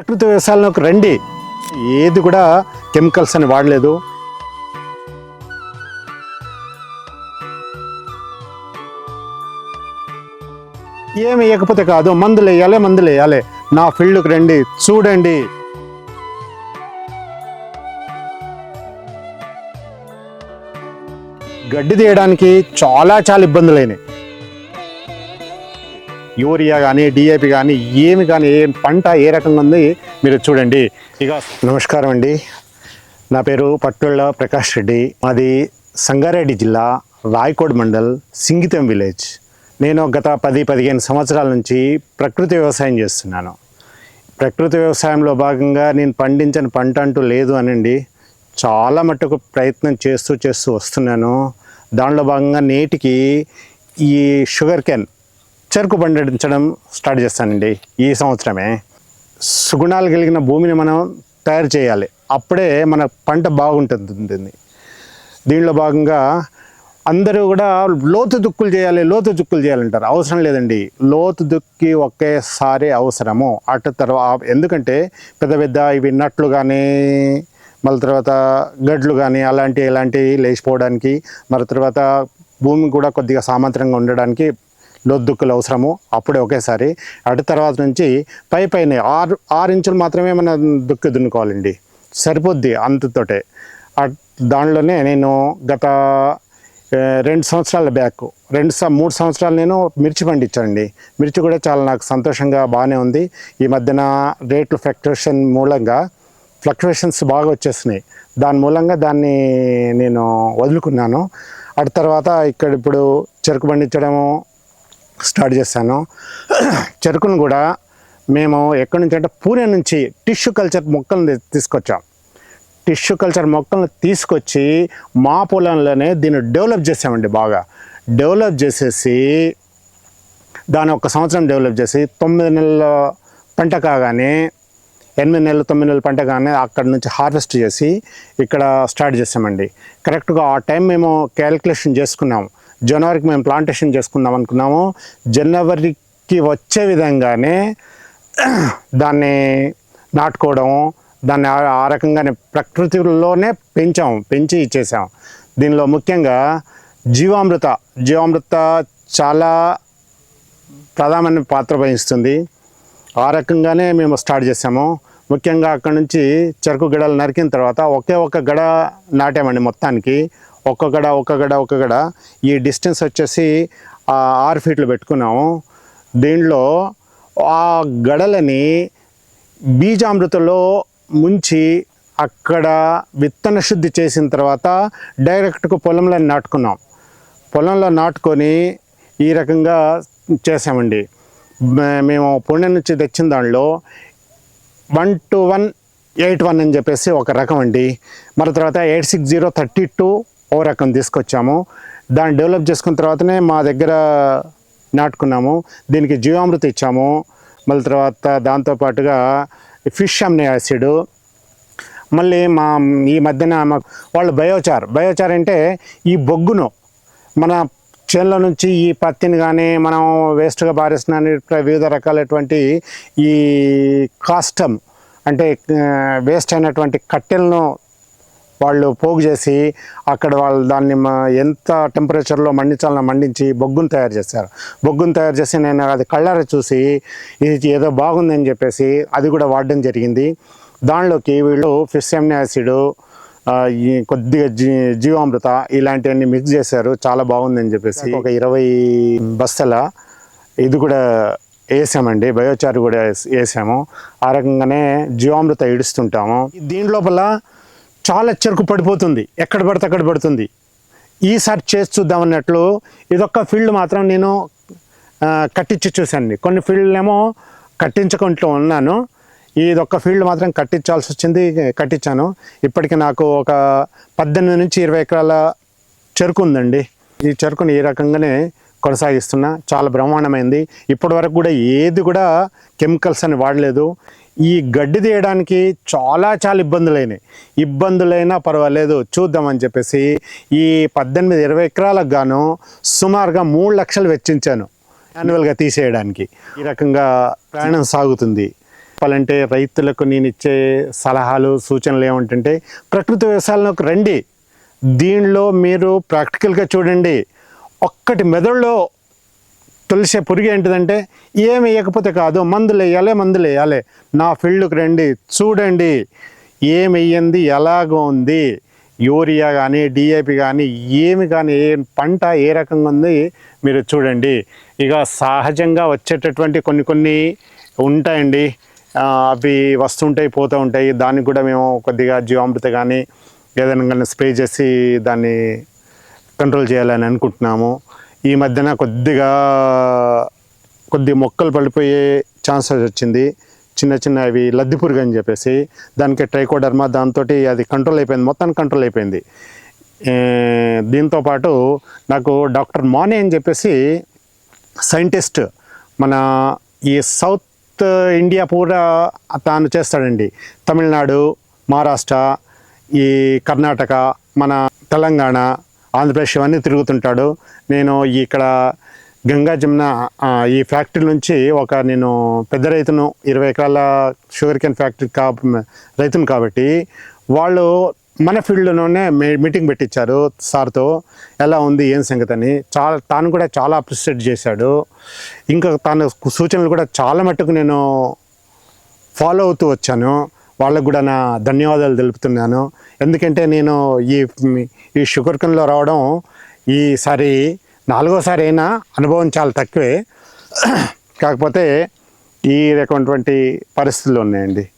ప్రకృతి వ్యవసాయంలోకి రండి. ఏది కూడా కెమికల్స్ అని వాడలేదు. ఏమి వేయకపోతే కాదు మందులు వేయాలి మందులు వేయాలి. నా ఫీల్డ్కి రండి చూడండి. గడ్డి తీయడానికి చాలా చాలా ఇబ్బందులైనాయి. యూరియా కానీ డిఏపి కానీ ఏమి కానీ ఏ పంట ఏ రకంగా ఉంది మీరు చూడండి. ఇక నమస్కారం అండి. నా పేరు పట్టుళ్ళ ప్రకాష్ రెడ్డి. మాది సంగారెడ్డి జిల్లా రాయకోడ్ మండల్ సింగితం విలేజ్. నేను గత పది పదిహేను సంవత్సరాల నుంచి ప్రకృతి వ్యవసాయం చేస్తున్నాను. ప్రకృతి వ్యవసాయంలో భాగంగా నేను పండించిన పంట అంటూ లేదు అనండి. చాలా మట్టుకు ప్రయత్నం చేస్తూ చేస్తూ వస్తున్నాను. దానిలో భాగంగా నేటికి ఈ షుగర్ క్యాన్ చెరుకు పండించడం స్టార్ట్ చేస్తానండి ఈ సంవత్సరమే. సుగుణాలు కలిగిన భూమిని మనం తయారు చేయాలి. అప్పుడే మన పంట బాగుంటుంది దీనిలో భాగంగా అందరూ కూడా లోతు దుక్కులు చేయాలి లోతు దుక్కులు చేయాలంటారు. అవసరం లేదండి. లోతు దుక్కి ఒకేసారి అవసరము. అటు తర్వాత ఎందుకంటే పెద్ద పెద్ద ఇవి నట్లు కానీ మళ్ళీ తర్వాత గడ్లు కానీ అలాంటి ఇలాంటివి లేచిపోవడానికి మరి తర్వాత భూమి కూడా కొద్దిగా సామంత్రంగా ఉండడానికి లొద్దుక్కులు అవసరము. అప్పుడే ఒకేసారి. అటు తర్వాత నుంచి పై పైన ఆరు ఆరు ఇంచులు మాత్రమే మనం దుక్కి దున్నుకోవాలండి. సరిపోద్ది అంతతోటే. దానిలోనే నేను గత రెండు సంవత్సరాల బ్యాక్ రెండు స మూడు సంవత్సరాలు నేను మిర్చి పండించానండి. మిర్చి కూడా చాలా నాకు సంతోషంగా బాగానే ఉంది. ఈ మధ్యన రేట్లు ఫ్లక్చుయేషన్ మూలంగా ఫ్లక్చుయేషన్స్ బాగా వచ్చేసినాయి. దాని మూలంగా దాన్ని నేను వదులుకున్నాను. అటు తర్వాత ఇక్కడ ఇప్పుడు చెరుకు పండించడము స్టార్ట్ చేశాను. చెరుకును కూడా మేము ఎక్కడి నుంచి అంటే పూణే నుంచి టిష్యూ కల్చర్ మొక్కలను తీసుకొచ్చాం. టిష్యూ కల్చర్ మొక్కలను తీసుకొచ్చి మా పొలంలోనే దీన్ని డెవలప్ చేసామండి బాగా. డెవలప్ చేసేసి దాని ఒక సంవత్సరం డెవలప్ చేసి తొమ్మిది నెలల పంట కాగానే ఎనిమిది నెలలు తొమ్మిది నెలల పంట కానీ అక్కడ నుంచి హార్వెస్ట్ చేసి ఇక్కడ స్టార్ట్ చేసామండి కరెక్ట్గా ఆ టైం మేము క్యాలిక్యులేషన్ చేసుకున్నాము జనవరికి మేము ప్లాంటేషన్ చేసుకుందాం అనుకున్నాము. జనవరికి వచ్చే విధంగానే దాన్ని నాటుకోవడం దాన్ని ఆ- రకంగానే ప్రకృతిలోనే పెంచాం పెంచి ఇచ్చేసాం దీనిలో ముఖ్యంగా జీవామృత జీవామృత చాలా ప్రధానమైన పాత్ర వహిస్తుంది. ఆ రకంగానే మేము స్టార్ట్ చేసాము ముఖ్యంగా అక్కడ నుంచి చెరుకు గడలు నరికిన తర్వాత ఒకే ఒక గడ నాటామండి మొత్తానికి. ఒక్కొక్కడ గడ ఒక గడ ఒక గడ ఈ డిస్టెన్స్ వచ్చేసి ఆరు ఫీట్లు పెట్టుకున్నాము. దీనిలో ఆ గడలని బీజామృతలో ముంచి అక్కడ విత్తన శుద్ధి చేసిన తర్వాత డైరెక్ట్గా పొలంలో నాటుకున్నాం. పొలంలో నాటుకొని ఈ రకంగా చేసామండి. మే- మేము పుణె నుంచి తెచ్చిన దానిలో one two one eight one అని చెప్పేసి ఒక రకం అండి. మరి తర్వాత eight six zero thirty two ఓ రకం తీసుకొచ్చాము. దాన్ని డెవలప్ చేసుకున్న తర్వాతనే మా దగ్గర నాటుకున్నాము. దీనికి జీవామృతి ఇచ్చాము. మళ్ళీ తర్వాత దాంతోపాటుగా ఫిష్ అమ్నే యాసిడ్. మళ్ళీ మా ఈ మధ్యన వాళ్ళు బయోచార్. బయోచార్ అంటే ఈ బొగ్గును మన చేనుల నుంచి ఈ పత్తిని కానీ మనం వేస్ట్గా పారేసిన వివిధ రకాలైనటువంటి ఈ కాస్టమ్ అంటే వేస్ట్ అయినటువంటి కట్టెలను వాళ్ళు పోగు చేసి అక్కడ వాళ్ళు దాన్ని ఎంత టెంపరేచర్లో మండించాలన్నా మండించి బొగ్గును తయారు చేశారు. బొగ్గును తయారు చేసి నేను అది కళ్ళార చూసి ఇది ఏదో బాగుందని చెప్పేసి అది కూడా వాడడం జరిగింది. దానిలోకి వీళ్ళు ఫిష్ ఎమ్ని యాసిడ్ కొద్దిగా జీ జీవామృత ఇలాంటివన్నీ మిక్స్ చేశారు. చాలా బాగుందని చెప్పేసి ఒక ఇరవై బస్తల ఇది కూడా వేసామండి. బయోచార్ కూడా వేస్- వేసాము. ఆ రకంగానే జీవామృత ఇడుస్తుంటాము. దీని లోపల చాలా చెరుకు పడిపోతుంది. ఎక్కడ పడితే అక్కడ పడుతుంది. ఈసారి చేసి చూద్దాం అన్నట్లు ఇదొక్క ఫీల్డ్ మాత్రం నేను కట్టించి చూశాను కొన్ని ఫీల్డ్ ఏమో కట్టించుకుంటూ ఉన్నాను. ఇదొక్క ఫీల్డ్ మాత్రం కట్టించాల్సి వచ్చింది కట్టించాను. ఇప్పటికి నాకు ఒక పద్దెనిమిది నుంచి ఇరవై ఎకరాల చెరుకు ఉందండి. ఈ చెరుకుని ఈ రకంగానే కొనసాగిస్తున్నా. చాలా బ్రహ్మాండమైంది. ఇప్పటి వరకు కూడా ఏది కూడా కెమికల్స్ అని వాడలేదు. ఈ గడ్డి తీయడానికి చాలా చాలా ఇబ్బందులైనాయి. ఇబ్బందులైనా పర్వాలేదు చూద్దామని చెప్పేసి ఈ పద్దెనిమిది ఇరవై ఎకరాలకు గాను సుమారుగా మూడు లక్షలు వెచ్చించాను యాన్యువల్గా తీసేయడానికి. ఈ రకంగా ప్రయాణం సాగుతుంది. చెప్పాలంటే రైతులకు నేను ఇచ్చే సలహాలు సూచనలు ఏమంటుంటే ప్రకృతి వ్యవసాయంలోకి రండి. దీనిలో మీరు ప్రాక్టికల్గా చూడండి. ఒక్కటి మెదడులో తులసే పురుగు ఏంటిదంటే ఏమి వేయకపోతే కాదు మందులు వేయాలి మందులు వేయాలి నా ఫీల్డ్కి రండి చూడండి. ఏమి వేయంది ఎలాగో ఉంది. యూరియా కానీ డిఏపి కానీ ఏమి కానీ ఏ పంట ఏ రకంగా ఉంది మీరు చూడండి. ఇక సహజంగా వచ్చేటటువంటి కొన్ని కొన్ని ఉంటాయండి. అవి వస్తుంటాయి పోతూ ఉంటాయి. దానికి కూడా మేము కొద్దిగా జీవామృత కానీ ఏదైనా కానీ స్ప్రే చేసి దాన్ని కంట్రోల్ చేయాలని అనుకుంటున్నాము. ఈ మధ్యన కొద్దిగా కొద్ది మొక్కలు పడిపోయే ఛాన్సెస్ వచ్చింది. చిన్న చిన్న అవి లద్ది పురుగు అని చెప్పేసి దానికి ట్రైకోడర్మా దాంతో అది కంట్రోల్ అయిపోయింది. మొత్తానికి కంట్రోల్ అయిపోయింది. దీంతోపాటు దీంతో పాటు నాకు డాక్టర్ మానే అని చెప్పేసి సైంటిస్ట్ మన ఈ సౌత్ ఇండియా పూరా తాను చేస్తాడండి. తమిళనాడు మహారాష్ట్ర ఈ కర్ణాటక మన తెలంగాణ ఆంధ్రప్రదేశ్ ఇవన్నీ తిరుగుతుంటాడు. నేను ఇక్కడ గంగా జమున ఈ ఫ్యాక్టరీ నుంచి ఒక నేను పెద్ద రైతును ఇరవై ఎకరాల షుగర్ కేన్ ఫ్యాక్టరీ కా రైతును కాబట్టి వాళ్ళు మన ఫీల్డ్లోనే మీటింగ్ పెట్టించారు సార్తో. ఎలా ఉంది ఏం సంగతి అని. చాలా తాను కూడా చాలా అప్రిషియేట్ చేశాడు. ఇంకా తాను సూచనలు కూడా చాలా మట్టుకు నేను ఫాలో అవుతూ వచ్చాను. వాళ్ళకు కూడా నా ధన్యవాదాలు తెలుపుతున్నాను. ఎందుకంటే నేను ఈ ఈ షుగర్ కన్లో రావడం ఈసారి నాలుగోసారి అయినా అనుభవం చాలా తక్కువే. కాకపోతే ఈ రకమైనటువంటి పరిస్థితులు ఉన్నాయండి.